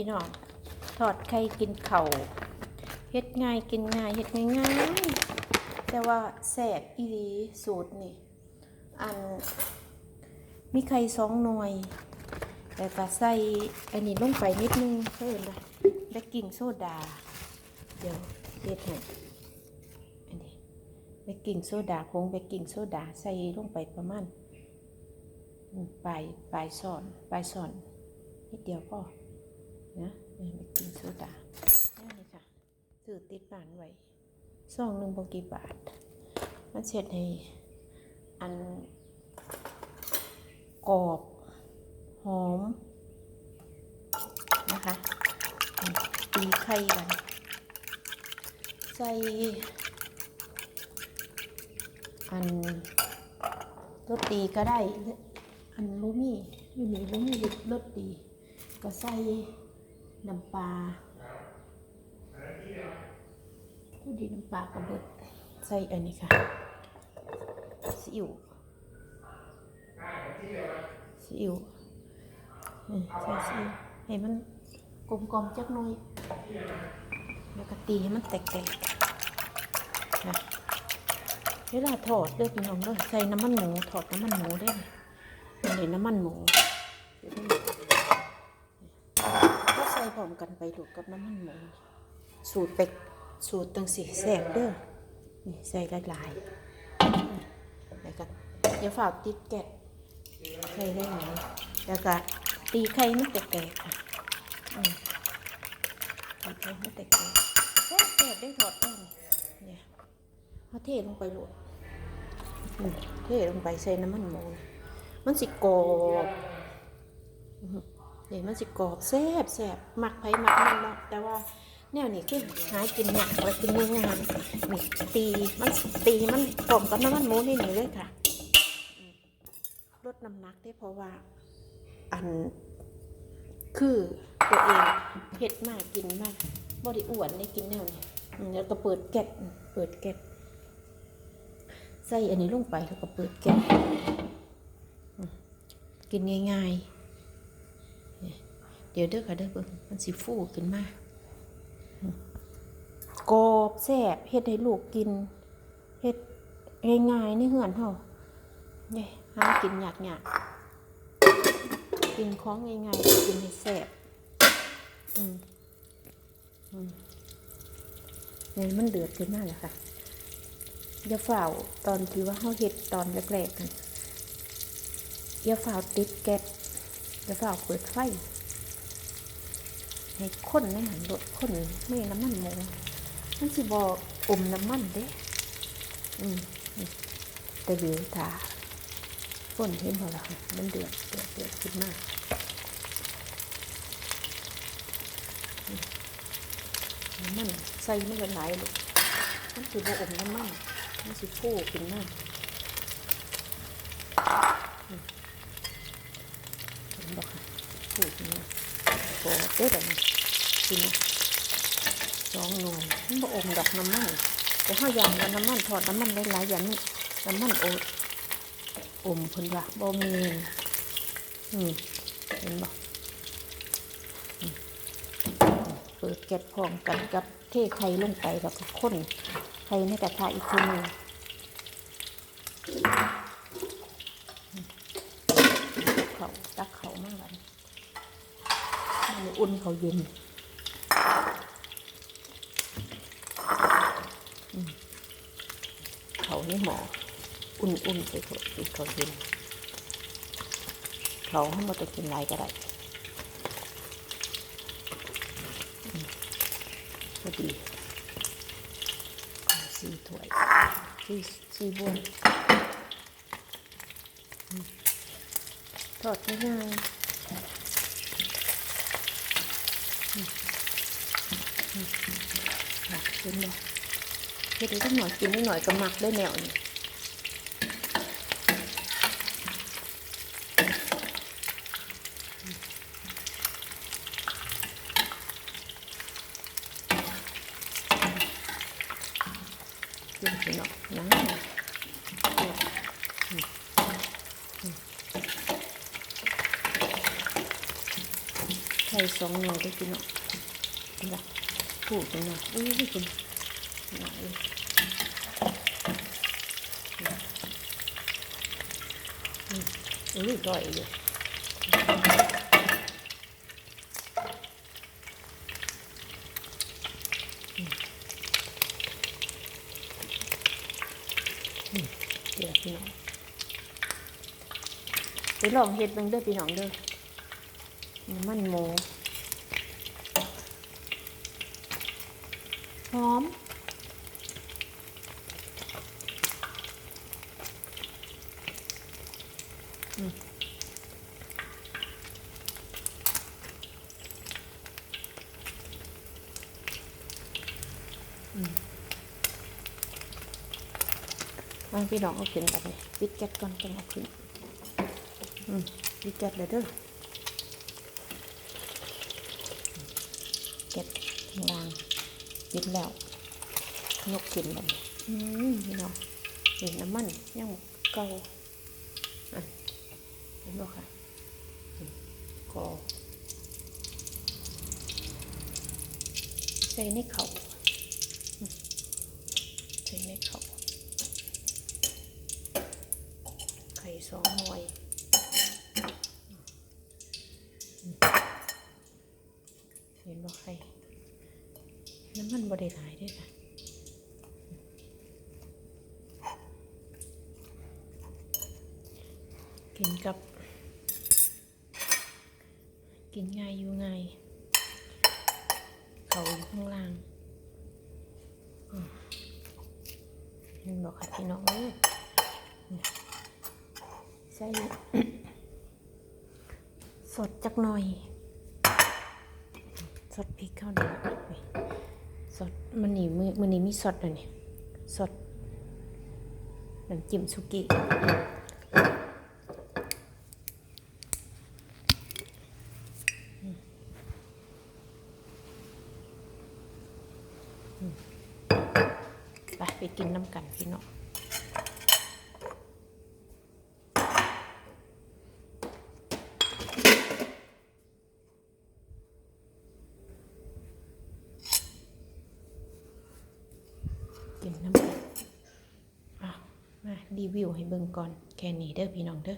พี่น้องทอดไข่กินเข่าเฮ็ดง่ายกินง่ายเฮ็ดง่ายๆแต่ว่าแซ่บอีหลีสูตรนี่ อันมีไข่สองหน่วยแล้วก็ใส่อันนี้ลงไปนิดนึงเพิ่มเลยเบกกิ้งโซดา เดี๋ยวเฮ็ดให้อันนี้เบกกิ้งโซดาผงเบกกิ้งโซดาใส่ลงไปประมาณปลายปลายซ่อนปลายซ่อนนิดเดียวพอ นะนี่เบกกิ้งโซดานี่ค่ะซื้อติดบ้านไว้ซองหนึ่งบกี่บาท มันเสร็จให้อันกรอบหอม นะคะตีไข่กันใส่อันรสดีก็ได้ อันลูมี่อยู่นี่ลูมี่รสดีก็ใส่ น้ำปลาผู้ดีน้ำปลากระเบิดใส่อันนี้ค่ะซีอิ๊วซีอิ๊วใส่ซีอิ๊วให้มันกลมกลอมๆจักหน่อยแล้วก็ตีให้มันแตกๆนะเวลาทอดเด้อพี่น้องเด้อใส่น้ำมันหมูทอดน้ำมันหมูได้เลยอันนี้น้ำมันหมู ส่พร้อมกันไปดูกับน้ำมันหมูสูตรเป็กสูตรตั้งสีแสบเด้อนี่ใส่หลายๆแล้วก็อย่าฝ่าติดแกะใส่ได้ไหมแล้วก็ตีไข่มันแตกๆค่ะอืมทอดไข่ให้แตกๆแซ่บได้ทอดแป้เนี่ยเอาเทลงไปหลดเทลงไปใส่น้ำมันหมูมันสิกรอบ อื้อหือนี่มันสิกรอบแซ่บแซ่บหมักไผ่หมักมันเนาะแต่ว่าแนวนี้คือหากินยากและกินง่ายนี่ตีมันตีมันกลมกับน้ำมันหมูนี่นี่เลยค่ะลดน้ำหนักได้เพราะว่าอันคือตัวเองเผ็ดมากกินมากบริอ้วนได้กินแนวนี้แล้วก็เปิดแก๊สเปิดแก๊สใส่อันนี้ลงไปแล้วก็เปิดแก๊สกินง่ายๆ ดี๋ยวเด้อค่ะเด้อเบิ่งมันสิฟูขึ้นมากรอบแซ่บเฮ็ดให้ลูกกินเฮ็ดง่ายๆในเฮือนเฮาเนี่ยหากินยากๆกินของง่ายๆกินให้แซ่บอืมอืมนี่มันเดือดขึ้นมาแล้วค่ะอย่าฝ่าวตอนที่ว่าเขาเห็ดตอนแรกๆกันอย่าฝ่าวติดแก๊สอย่าฝ่าวเปิดไฟ ให้ข้นในหันรดข้นไม่น้ำมันหมูมันสิบออมน้ำมันเด้อืมแต่เดี๋ยวถ้าฝนเห็นพอละค่ะมันเดือดเดือดเดือดขึ้นมากน้ำมันใส่ไม่ละลายลูกมันสิบออมน้ำมันมันสิฟูขึ้นมาอืมเห็นบอกค่ะฟูขึ้นมา โอ้เด้อแบบนี้กินนะสองหน่วยมันบอมดอกน้ำมันแต่ห้ายำกับน้ำมันทอดน้ำมันหลายๆอย่างนี่น้ำมันโออมเพิ่นว่าบ่มีอืมเห็นบอกเปิดแก๊สพร้อมกันกับเทไข่ลงไปแล้วก็ข้นไข่ในกระทะอีกทีนึงเขาตักเขามากเลยมัน อุ่นเขาเย็นเขาในหมอ อุ่นๆไปเถอะติดเขาเย็นเขาให้มาต้องกินไรก็ได้พอดีสี่ถ้วยสี่สี่บวนอืมทอดง่ายๆอืมอื มค่ะเห็นบ่เฮ็ดได้สักหน่อยกินได้หน่อยก็มักได้แนวนี้กินสิเนาะนะอืมอืมไข่ส่สองหน่วยด้วยพี่น้องนี่ละ ผูกจังหน่อยอุ้ยคุณหน่อยอืมอุ้ยร่อยเลยอืมอืมเดี๋ยวพี่น้องไปลองเฮ็ดบิ่งเด้อพี่น้องเด้อมันหมู หอมบางพี่น้องเอาขึ้นแบบนี้ปิดแก๊สก่อนจังเอาขึ้นปิดแก๊สเลยเด้อแก๊สข้างล่าง ปิดแล้วยกขึ้นแบบนี้อืมพี่น้องเห็นน้ำมันยังเก่าอะเห็นบ่ค่ะก็ใส่ในเขาใส่ในเขาไข่สองหน่วยเห็นบ่ไข่ น้ำมันบ่ได้หลายด้วยค่ะกินกับ กินง่ายอยู่ง่ายเขาอยู่ข้างล่างอืมเห็นบ่ค่ะพี่น้องเอ้ยใส่สดจักหน่อย สดพริกเข้าดีนี่ สดมันนี่มือมันนี่มีสดเลยนี่สดน้ำจิ้มสุกี้ไปไปกินน้ำกันพี่น้อง กินน้ำกันอะมา รีวิวให้เบิ่งก่อน แค่นี้เด้อพี่น้องเด้อ